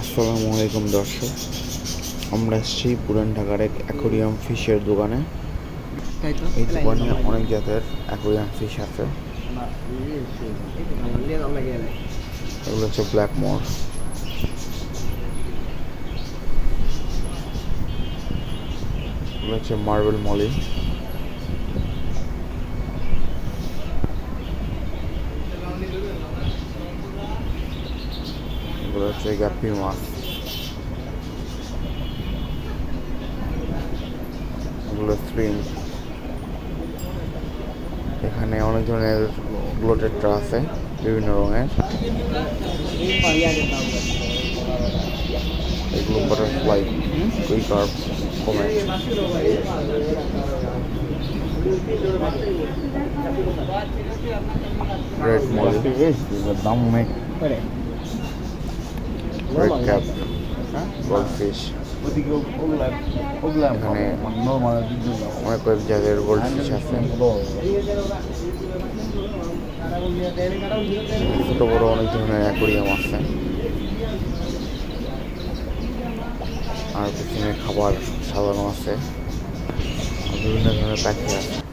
আসসালামু আলাইকুম দর্শক আমরা এসেছি পুরান ঢাকার এক অ্যাকোরিয়াম ফিশের দোকানে। এই দোকানে অনেক জাতের অ্যাকোরিয়াম ফিশ আছে। এগুলো হচ্ছে ব্ল্যাক মোর এগুলো হচ্ছে মার্বেল মলি এগুলো হচ্ছে গ্যাপি মাছ। এগুলো স্প্রিং এখানে অনেক ধরনের গ্লোটেট্রা আছে বিভিন্ন রঙের। এগুলো বাটারফ্লাই কুইকার কমেট রেড মলি দাম অনেক রেড ক্যাপ ওগুলা ওগুলা এখানে অনেক কয়েক জাতের গোল্ডফিশ আছে। ছোট বড় অনেক ধরনের অ্যাকোরিয়াম আছে। আর পিছনে খাবার সাজানো আছে। বিভিন্ন ধরনের পাখি আছে।